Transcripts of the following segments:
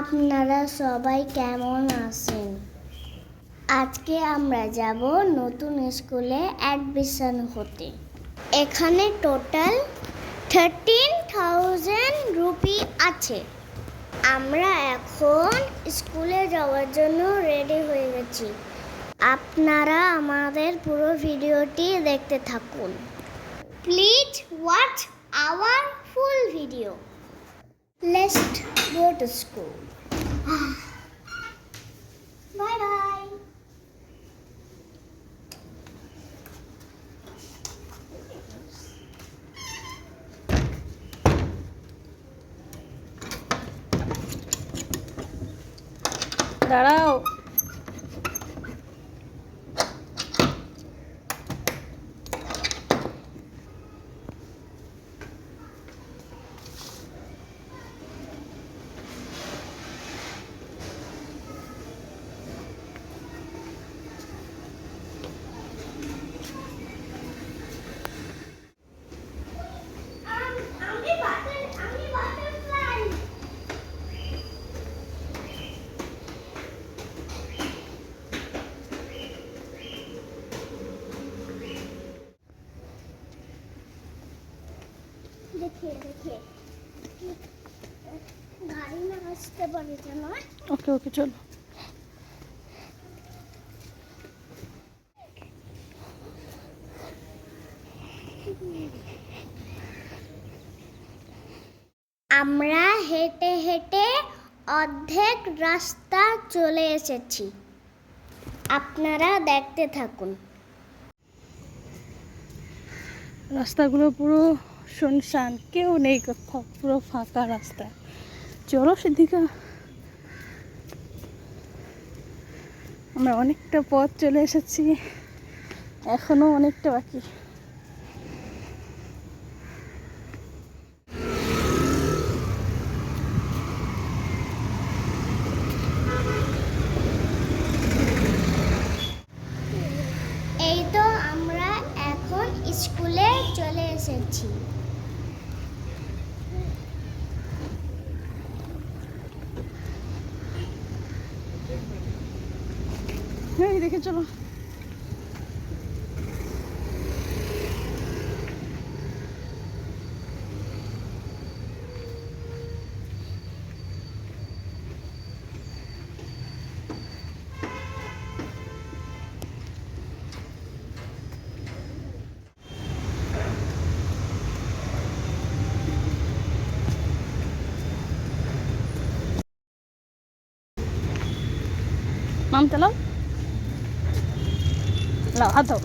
আপনারা সবাই কেমন আছেন? আজকে আমরা যাব নতুন স্কুলে অ্যাডমিশন হতে। এখানে টোটাল থার্টিন থাউজেন্ড রুপি আছে। আমরা এখন স্কুলে যাওয়ার জন্য রেডি হয়ে গেছি। আপনারা আমাদের পুরো ভিডিওটি দেখতে থাকুন। Please watch our full video let's go to school bye bye দাঁড়াও ওকে ওকে চলো। আমরা হেঁটে হেঁটে অর্ধেক রাস্তা চলে এসেছি। আপনারা দেখতে থাকুন। রাস্তাগুলো পুরো শুনশান, কেউ নেই কোথাও, পুরো ফাঁকা রাস্তা চলো সেদিকে। আমরা অনেকটা পথ চলে এসেছি, এখনও অনেকটা বাকি এই তো আমরা এখন স্কুলে চলে এসেছি হ্যাঁ দেখে চলো মাম চালাও লাও হাত લો હતો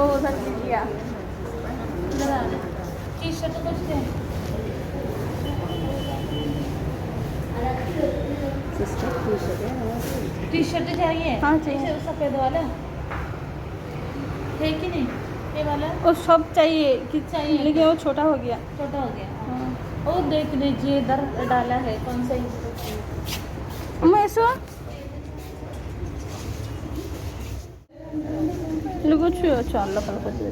वो टी शर्ट तो कुछ टी शर्ट हाँ। तो चाहिए। हाँ चाहिए। सफ़ेद वाला। है कि नहीं? ये वाला? वो सब चाहिए कि चाहिए। लेकिन वो छोटा हो गया। छोटा हो गया हाँ। हाँ। वो देख लीजिए इधर डाला है कौन सा ऐसा లుగొచ్చు చాలా కలపచ్చు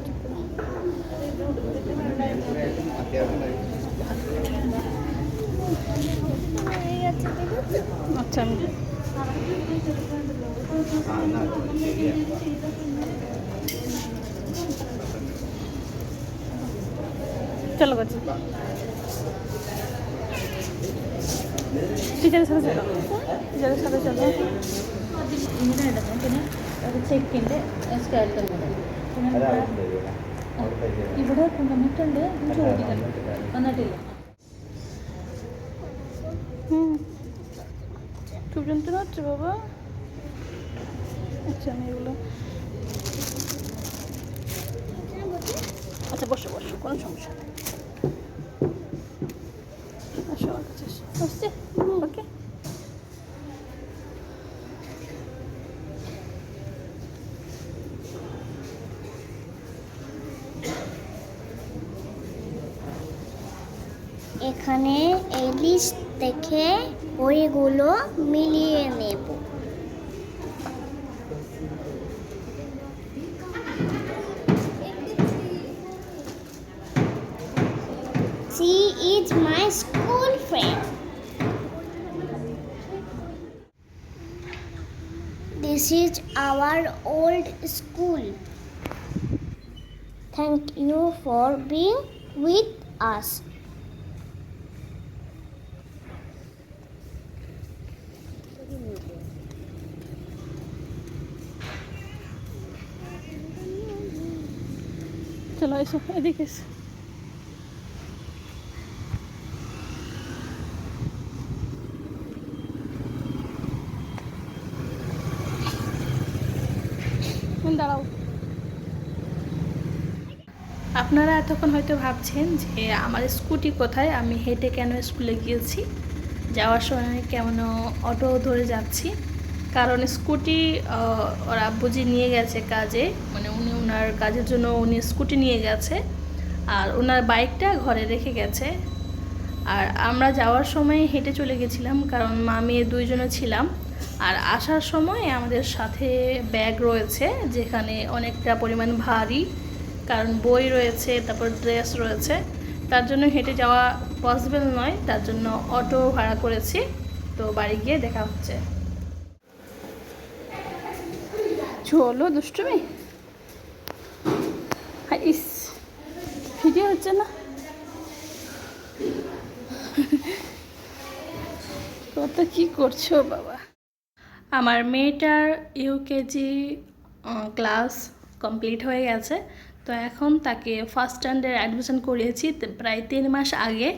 వచ్చాను చల్లకొచ్చు టీచర్ సార్ టీచర్ సార్ చదువు করছি টিচারের সাথে চলো টিচারের সাথে চলো ഇങ്ങനെ ഇടുന്നു പിന്നെ ഒരു ചെക്കിൻ്റെ സ്കേർട്ട് പിന്നെ ഇവിടെ കൊണ്ടുവന്നിട്ടുണ്ട് ഞാൻ ചോദിക്കണം വന്നിട്ടില്ല হুম খুব যন্ত্রণা হচ্ছে বাবা আচ্ছা আমি এগুলো আচ্ছা বসো বসো কোনো সমস্যা নেই আসো আমার কাছে এসো। আসছে ওকে এখানে এই লিস্ট দেখে বইগুলো মিলিয়ে নেব She is my school friend. This is our old school. Thank you for being with us. চলো এসো, এদিকে এসো। দাঁড়াও। আপনারা এতক্ষণ হয়তো ভাবছেন যে আমার স্কুটি কোথায়, আমি হেঁটে কেন স্কুলে গিয়েছি? যাওয়ার সময় কেমন অটো ধরে যাচ্ছি? কারণ স্কুটি ওর আব্বুজি নিয়ে গেছে কাজে। মানে উনি ওনার কাজের জন্য উনি স্কুটি নিয়ে গেছে। আর ওনার বাইকটা ঘরে রেখে গেছে। আর আমরা যাওয়ার সময় হেঁটে চলে গেছিলাম কারণ মা মেয়ে দুইজনে ছিলাম। আর আসার সময় আমাদের সাথে ব্যাগ রয়েছে, যেখানে অনেকটা পরিমাণ ভারী, কারণ বই রয়েছে, তারপর ড্রেস রয়েছে। তার জন্য হেঁটে যাওয়া পসিবল নয়, তার জন্য অটো ভাড়া করেছি। তো বাড়ি গিয়ে দেখা হচ্ছে। চলো দুষ্টুমি? হাই, ইস ভিডিও হচ্ছে না? কত কি করছ বাবা? আমার মেয়েটার ইউকেজি ক্লাস কমপ্লিট হয়ে গেছে। তো এখন তাকে ফার্স্ট স্ট্যান্ডার্ড অ্যাডমিশন করিয়েছি প্রায় তিন মাস আগে।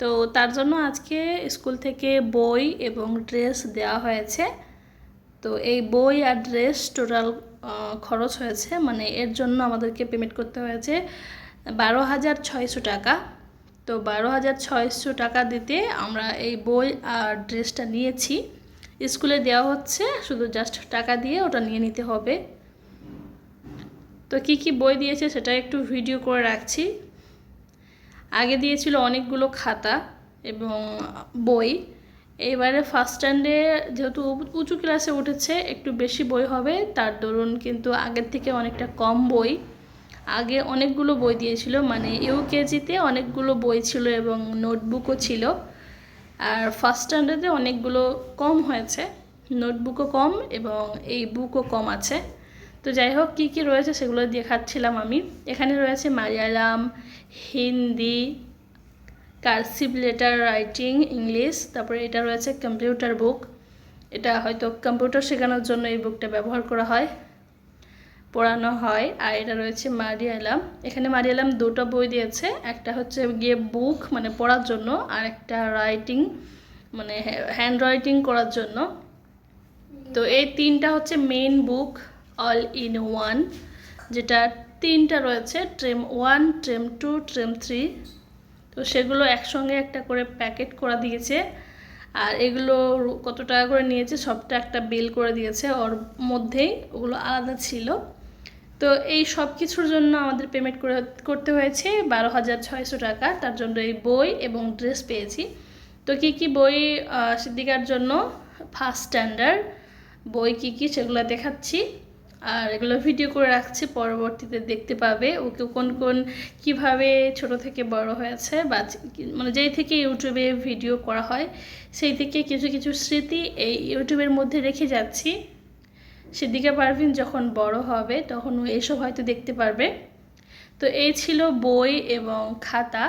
তো তার জন্য আজকে স্কুল থেকে বই এবং ড্রেস দেওয়া হয়েছে। তো এই বই আর ড্রেস টোটাল খরচ হয়েছে মানে এর জন্য আমাদেরকে পেমেন্ট করতে হয়েছে বারো হাজার ছয়শো টাকা। তো বারো হাজার ছয়শো টাকা দিতে আমরা এই বই আর ড্রেসটা নিয়েছি। স্কুলে দেওয়া হচ্ছে, শুধু জাস্ট টাকা দিয়ে ওটা নিয়ে নিতে হবে। তো কি কি বই দিয়েছে সেটা একটু ভিডিও করে রাখছি। আগে দিয়েছিল অনেকগুলো খাতা এবং বই। এবারে ফার্স্ট স্ট্যান্ডে যেহেতু উঁচু ক্লাসে উঠেছে, একটু বেশি বই হবে, তার দরুন কিন্তু আগের থেকে অনেকটা কম বই। আগে অনেকগুলো বই দিয়েছিল মানে ইউকেজিতে অনেকগুলো বই ছিল এবং নোটবুকও ছিল। আর ফার্স্ট স্ট্যান্ডার্ডে অনেকগুলো কম হয়েছে, নোটবুকও কম এবং এই বুকও কম আছে। তো যাই হোক, কী কী রয়েছে সেগুলো দেখাচ্ছিলাম আমি। এখানে রয়েছে Malayalam, Hindi cursive letter writing English তারপরে এটা রয়েছে কম্পিউটার বুক এটা হয়তো কম্পিউটার শেখানোর জন্য এই বুকটা ব্যবহার করা হয়, পড়ানো হয়, আর এটা রয়েছে মারিয়ালাম এখানে মারিয়ালাম দুটো বই দিয়েছে, একটা হচ্ছে গিয়ে বুক মানে পড়ার জন্য, আর একটা রাইটিং মানে হ্যান্ড রাইটিং করার জন্য, তো এই তিনটা হচ্ছে main book all in one যেটা তিনটা রয়েছে term one term two term three তো সেগুলো একসঙ্গে একটা করে প্যাকেট করা দিয়েছে। আর এগুলো কত টাকা করে নিয়েছে সবটা একটা বিল করে দিয়েছে। ওর মধ্যেই ওগুলো আলাদা ছিল। তো এই সব কিছুর জন্য আমাদের পেমেন্ট করে, করতে হয়েছে বারো হাজার ছয়শো টাকা। তার জন্য এই বই এবং ড্রেস পেয়েছি। তো কি কি বই সিদ্দিকার জন্য? ফার্স্ট স্ট্যান্ডার্ড বই কি কি সেগুলো দেখাচ্ছি। আর এগুলো ভিডিও করে রাখছি, পরবর্তীতে দেখতে পাবে ওকে কোন কোন কীভাবে ছোট থেকে বড় হয়েছে বা মানে যেই থেকে ইউটিউবে ভিডিও করা হয়, সেই থেকে কিছু কিছু স্মৃতি এই ইউটিউবের মধ্যে রেখে যাচ্ছি। সিদ্দিকা পারভিন যখন বড় হবে, তখন ও এসব হয়তো দেখতে পারবে। তো এই ছিল বই এবং খাতা।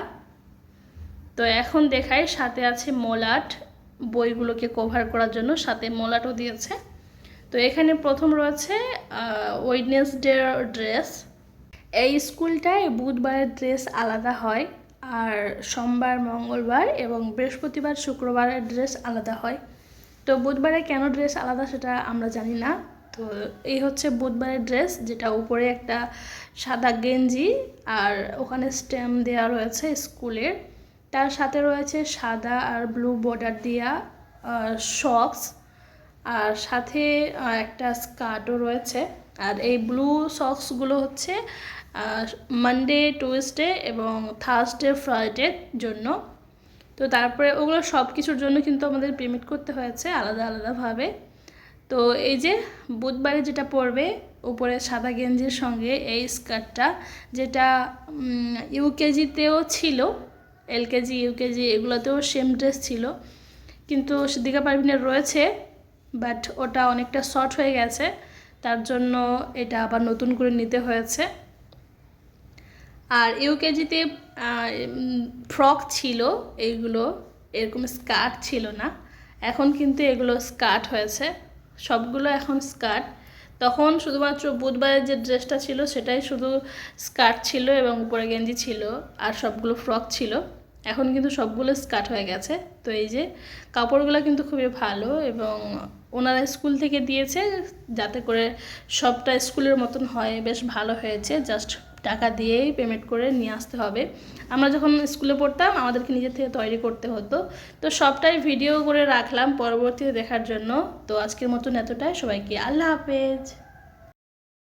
তো এখন দেখায় সাথে আছে মলাট, বইগুলোকে কভার করার জন্য সাথে মলাটও দিয়েছে। তো এখানে প্রথম রয়েছে ওয়েডনেসডে ড্রেস এই স্কুলটায় বুধবারের ড্রেস আলাদা হয়, আর সোমবার, মঙ্গলবার এবং বৃহস্পতিবার, শুক্রবারের ড্রেস আলাদা হয়। তো বুধবারে কেন ড্রেস আলাদা সেটা আমরা জানি না। তো এই হচ্ছে বুধবারের ড্রেস যেটা উপরে একটা সাদা গেঞ্জি আর ওখানে স্ট্যাম্প দেওয়া রয়েছে স্কুলের। তার সাথে রয়েছে সাদা আর ব্লু বর্ডার দেওয়া শক্স আর সাথে একটা স্কার্টও রয়েছে। আর এই ব্লু সক্সগুলো হচ্ছে মানডে টুইসডে এবং থার্সডে ফ্রাইডের জন্য। তো তারপরে ওগুলো সব কিছুর জন্য কিন্তু আমাদের পেমেন্ট করতে হয়েছে আলাদা আলাদাভাবে। তো এই যে বুধবারে যেটা পরবে উপরে সাদা গেঞ্জির সঙ্গে এই স্কার্টটা, যেটা ইউকেজিতেও ছিল এলকেজি ইউকেজি এগুলোতেও সেম ড্রেস ছিল। কিন্তু সিদ্দিকা পারভিনের রয়েছে। বাট ওটা অনেকটা শর্ট হয়ে গেছে। তার জন্য এটা আবার নতুন করে নিতে হয়েছে। আর ইউকেজিতে ফ্রক ছিল এইগুলো এরকম স্কার্ট ছিল না। এখন কিন্তু এগুলো স্কার্ট হয়েছে। সবগুলো এখন স্কার্ট। তখন শুধুমাত্র বুধবারের যে ড্রেসটা ছিল, সেটাই শুধু স্কার্ট ছিল এবং উপরে গেঞ্জি ছিল, আর সবগুলো ফ্রক ছিল। এখন কিন্তু সবগুলো স্কার্ট হয়ে গেছে। তো এই যে কাপড়গুলো কিন্তু খুবই ভালো এবং ওনারা স্কুল থেকে দিয়েছে যাতে করে সবটা স্কুলের মতন হয়, বেশ ভালো হয়েছে। জাস্ট টাকা দিয়েই পেমেন্ট করে নিয়ে আসতে হবে। আমরা যখন স্কুলে পড়তাম, আমাদেরকে নিজের থেকে তৈরি করতে হতো। তো সবটাই ভিডিও করে রাখলাম পরবর্তীতে দেখার জন্য। তো আজকের মতন এতটাই। সবাইকে আল্লাহ হাফেজ।